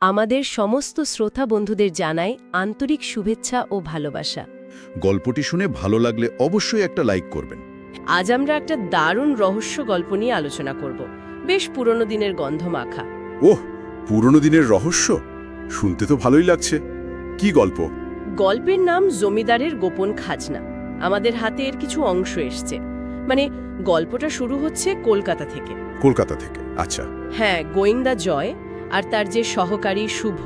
আমাদের সমস্ত শ্রোতা বন্ধুদের জানাই আন্তরিক শুভেচ্ছা ও ভালোবাসা। গল্পটি শুনে ভালো লাগলে অবশ্যই একটা লাইক করবেন। আজ আমরা একটা দারুণ রহস্য গল্প নিয়ে আলোচনা করব। বেশ পুরনো দিনের গন্ধ মাখা। ওহ পুরনো দিনের রহস্য? শুনতে তো ভালোই লাগছে। কি গল্প? গল্পের নাম জমিদারের গোপন খাজনা। আমাদের হাতে এর কিছু অংশ এসছে। মানে গল্পটা শুরু হচ্ছে কলকাতা থেকে। কলকাতা থেকে আচ্ছা। হ্যাঁ গোয়েন্দা জয় আর তার যে সহকারী শুভ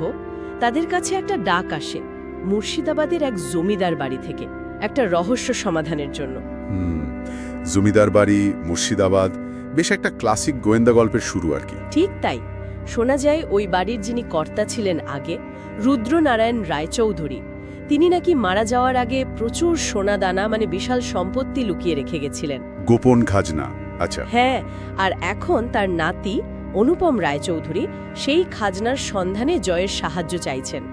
তাদের কাছে একটা ডাক আসে মুর্শিদাবাদের এক জমিদার বাড়ি থেকে একটা রহস্য সমাধানের জন্য। জমিদার বাড়ি মুর্শিদাবাদ বেশ একটা ক্লাসিক গোয়েন্দা গল্পের শুরু আর কি। ঠিক তাই। শোনা যায় ওই বাড়ির যিনি কর্তা ছিলেন আগে রুদ্রনারায়ণ রায়চৌধুরী তিনি নাকি মারা যাওয়ার আগে প্রচুর সোনা দানা মানে বিশাল সম্পত্তি লুকিয়ে রেখে গেছিলেন। গোপন খাজনা আচ্ছা। হ্যাঁ আর এখন তার নাতি অনুপম রায়চৌধুরী সেই খাজনার সন্ধানে জয়ের সাহায্য চাইছেন।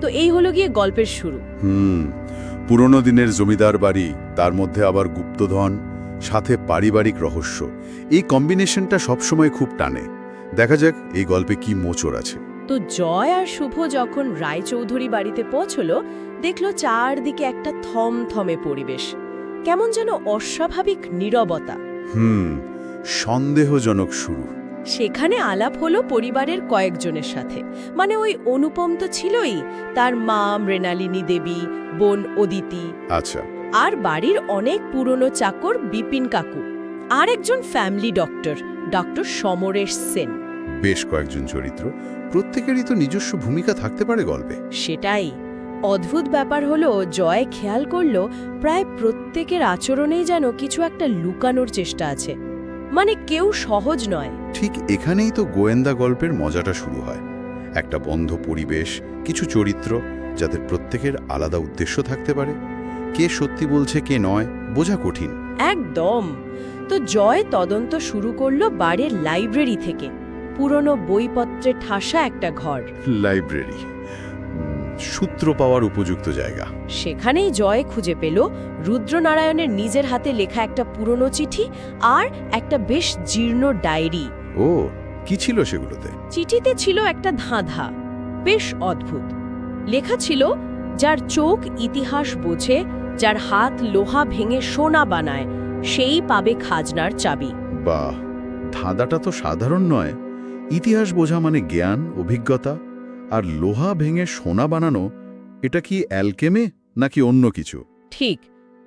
তো এই হলো গিয়ে গল্পের শুরু। হুম পুরনো দিনের জমিদার বাড়ি তার মধ্যে আবার গুপ্তধন সাথে পারিবারিক রহস্য। এই কম্বিনেশনটা সবসময় খুব টানে। দেখা যাক এই গল্পে কি মোচড় আছে। তো জয় আর শুভ যখন রায়চৌধুরী বাড়িতে পৌঁছলো দেখল চারদিকে একটা থমথমে পরিবেশ। কেমন যেন অস্বাভাবিক নীরবতা। হুম সন্দেহজনক শুরু। সেখানে আলাপ হলো পরিবারের কয়েকজনের সাথে। মানে ওই অনুপম তো ছিলই তার মা মৃণালিনী দেবী বোন অদিতি। আচ্ছা। আর বাড়ির অনেক পুরনো চাকর বিপিন কাকু। আর একজন family doctor doctor Samaresh Sen. বেশ কয়েকজন চরিত্র। প্রত্যেকেরই তো নিজস্ব ভূমিকা থাকতে পারে গল্পে। সেটাই। অদ্ভুত ব্যাপার হলো জয় খেয়াল করল প্রায় প্রত্যেকের আচরণেই যেন কিছু একটা লুকানোর চেষ্টা আছে। মানে কেউ সহজ নয়। ঠিক এখানেই তো গোয়েন্দা গল্পের মজাটা শুরু হয়। একটা বন্ধ পরিবেশ কিছু চরিত্র যাদের প্রত্যেকের আলাদা উদ্দেশ্য থাকতে পারে। কে সত্যি বলছে কে নয় বোঝা কঠিন। একদম। তো জয় তদন্ত শুরু করল বাড়ির লাইব্রেরি থেকে। পুরনো বইপত্রে ঠাসা একটা ঘর। লাইব্রেরি। সূত্র পাওয়ার উপযুক্ত জায়গা। সেখানেই জয় খুঁজে পেল রুদ্রনারায়ণের নিজের হাতে লেখা একটা পুরনো চিঠি আর একটা বেশ জীর্ণ ডায়েরি। ও কি ছিল সেগুলোতে? চিঠিতে ছিল একটা ধাঁধা বেশ অদ্ভুত। লেখা ছিল যার চোখ ইতিহাস বোঝে যার হাত লোহা ভেঙে সোনা বানায় সেই পাবে খাজনার চাবি। বাহ ধাঁধাটা তো সাধারণ নয়। ইতিহাস বোঝা মানে জ্ঞান অভিজ্ঞতা আর লোহা ভেঙে সোনা বানানো এটা কি অ্যালকেমে নাকি অন্য কিছু? ঠিক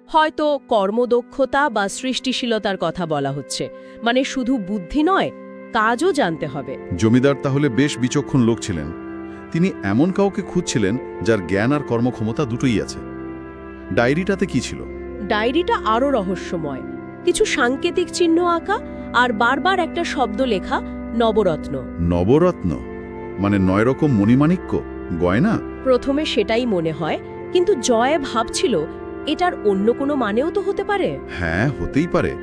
হয়তো কর্মদক্ষতা বা সৃষ্টিশীলতার কথা বলা হচ্ছে মানে শুধু বুদ্ধি নয় কাজও জানতে হবে। জমিদার তাহলে বেশ বিচক্ষণ লোক ছিলেন। তিনি এমন কাউকে খুঁজছিলেন যার জ্ঞান আর কর্মক্ষমতা দুটোই আছে। ডায়েরিটাতে কি ছিল? ডায়েরিটা আরও রহস্যময়। কিছু সাংকেতিক চিহ্ন আঁকা আর বারবার একটা শব্দ লেখা নবরত্ন। নবরত্ন? মানে নয় রকম মণিমাণিক্য গয়না? প্রথমে সেটাই মনে হয় কিন্তু জয় ভাবছিল এটার অন্য কোনো মানেও তো হতে পারে। হ্যাঁ হতেই পারে।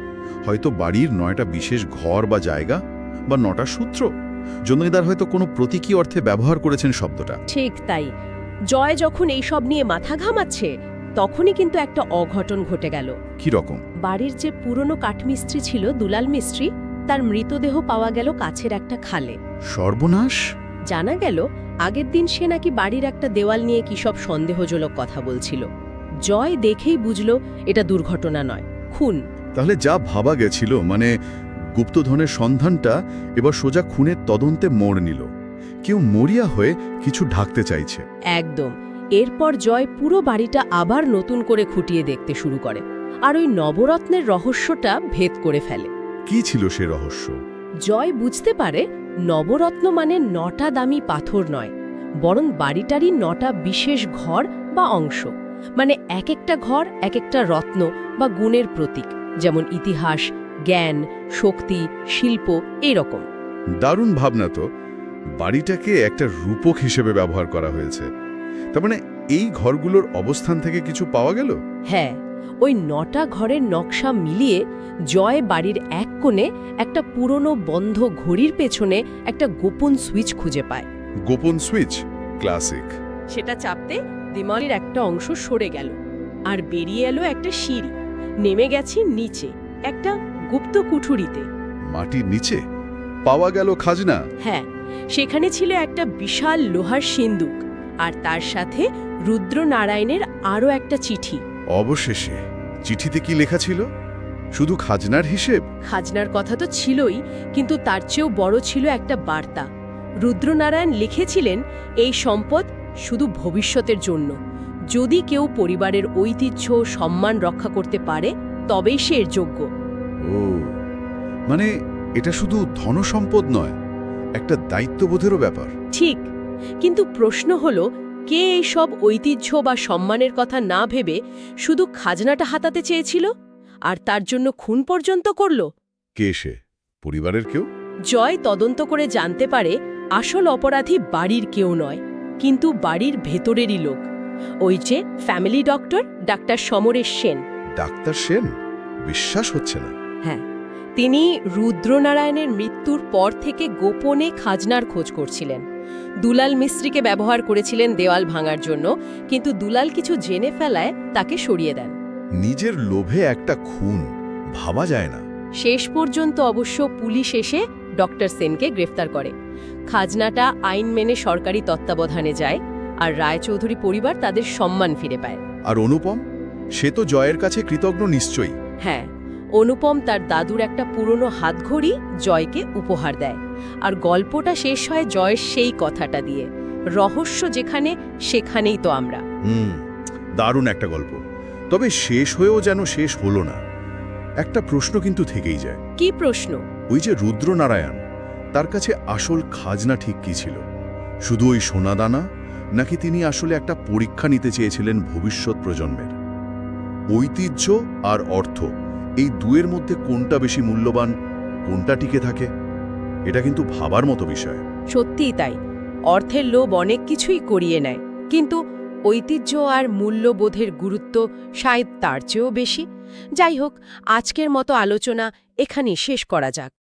হয়তো বাড়ির নয়টা বিশেষ ঘর বা জায়গা বা নটা সূত্র। জমিদার হয়তো কোনো প্রতীকী অর্থে ব্যবহার করেছেন শব্দটা। ঠিক তাই। জয় যখন এইসব নিয়ে মাথা ঘামাচ্ছে তখনই কিন্তু একটা অঘটন ঘটে গেল। কি রকম? বাড়ির যে পুরনো কাঠমিস্ত্রি ছিল দুলাল মিস্ত্রি তার মৃতদেহ পাওয়া গেল কাছের একটা খালে। সর্বনাশ! জানা গেল আগের দিন সে নাকি বাড়ির একটা দেওয়াল নিয়ে কি সব সন্দেহজনক কথা বলছিল। জয় দেখেই বুঝল এটা দুর্ঘটনা নয়। খুন। তাহলে যা ভাবা গেছিল মানে গুপ্তধনের সন্ধানটা এবার সোজা খুনের তদন্তে মোড় নিল। কেউ মরিয়া হয়ে কিছু ঢাকতে চাইছে। একদম। এরপর জয় পুরো বাড়িটা আবার নতুন করে খুঁটিয়ে দেখতে শুরু করে। আর ওই নবরত্নের রহস্যটা ভেদ করে ফেলে। কি ছিল সে রহস্য? জয় বুঝতে পারে নবরত্ন মানে নটা দামি পাথর নয় বরং বাড়িটারই নটা বিশেষ ঘর বা অংশ। মানে এক একটা ঘর এক একটা রত্ন বা গুণের প্রতীক যেমন ইতিহাস জ্ঞান শক্তি শিল্প এরকম দারুণ ভাবনা তো। বাড়িটাকে একটা রূপক হিসেবে ব্যবহার করা হয়েছে। তার মানে এই ঘরগুলোর অবস্থান থেকে কিছু পাওয়া গেল? হ্যাঁ ওই নটা ঘরের নকশা মিলিয়ে জয় বাড়ির এক কোণে একটা পুরনো বন্ধ ঘড়ির পেছনে একটা গোপন সুইচ খুঁজে পায়। গোপন সুইচ? ক্লাসিক। সেটা চাপতে দিমালির একটা অংশ সরে গেল আর বেরিয়ে এলো একটা সিঁড়ি। নেমে গেছি নিচে একটা গুপ্ত কুঠুরিতে। মাটির নিচে? পাওয়া গেল খাজনা? হ্যাঁ সেখানে ছিল একটা বিশাল লোহার সিন্দুক আর তার সাথে রুদ্রনারায়ণের আরও একটা চিঠি। অবশেষে চিঠিতে কি লেখা ছিল? শুধু খাজনার হিসেব? খাজনার কথা তো ছিলই কিন্তু তার চেয়েও বড় ছিল একটা বার্তা। রুদ্রনারায়ণ লিখেছিলেন এই সম্পদ শুধু ভবিষ্যতের জন্য। যদি কেউ পরিবারের ঐতিহ্য সম্মান রক্ষা করতে পারে তবেই সে এর যোগ্য। ও মানে এটা শুধু ধনসম্পদ নয় একটা দায়িত্ববোধেরও ব্যাপার। ঠিক কিন্তু প্রশ্ন হল কে এই সব ঐতিহ্য বা সম্মানের কথা না ভেবে শুধু খাজনাটা হাতাতে চেয়েছিল? আর তার জন্য খুন পর্যন্ত করল? কে সে? পরিবারের কেউ? জয় তদন্ত করে জানতে পারে আসল অপরাধী বাড়ির কেউ নয় কিন্তু বাড়ির ভেতরেরই লোক। ওই যে ফ্যামিলি ডক্টর ডাক্তার সমরেশ সেন। ডাক্তার সেন? বিশ্বাস হচ্ছে না। হ্যাঁ তিনি রুদ্রনারায়ণের মৃত্যুর পর থেকে গোপনে খাজনার খোঁজ করছিলেন। দুলাল মিস্ত্রিকে ব্যবহার করেছিলেন দেওয়াল ভাঙার জন্য কিন্তু দুলাল কিছু জেনে ফেলায় তাকে সরিয়ে দেন। নিজের লোভে একটা খুন ভাবা যায় না। শেষ পর্যন্ত অবশ্য পুলিশ এসে ডক্টর সেনকে গ্রেফতার করে। খাজনাটা আইন মেনে সরকারি তত্ত্বাবধানে যায় আর রায়চৌধুরী পরিবার তাদের সম্মান ফিরে পায়। আর অনুপম? সে তো জয়ের কাছে কৃতজ্ঞ নিশ্চয়ই। হ্যাঁ অনুপম তার দাদুর একটা পুরনো হাতঘড়ি জয়কে উপহার দেয়। আর গল্পটা শেষ হয় জয়ের সেই কথাটা দিয়ে। রহস্য যেখানে সেখানেই তো আমরা। হুম দারুণ একটা গল্প। তবে শেষ হয়েও যেন শেষ হলো না। একটা প্রশ্ন কিন্তু থেকেই যায়। কি প্রশ্ন? ওই যে রুদ্রনারায়ণ তার কাছে আসল খাজনা ঠিক কি ছিল? শুধু ওই সোনাদানা নাকি তিনি আসলে একটা পরীক্ষা নিতে চেয়েছিলেন ভবিষ্যৎ প্রজন্মের? ঐতিহ্য আর অর্থ এই দুয়ের মধ্যে কোনটা বেশি মূল্যবান কোনটা টিকে থাকে? এটা কিন্তু ভাবার মতো বিষয়। সত্যিই তাই। অর্থের লোভ অনেক কিছুই করিয়ে নেয়। কিন্তু ঐতিহ্য আর মূল্যবোধের গুরুত্ব শায়দ তার চেয়েও বেশি। যাই হোক, আজকের মতো আলোচনা এখানেই শেষ করা যাক।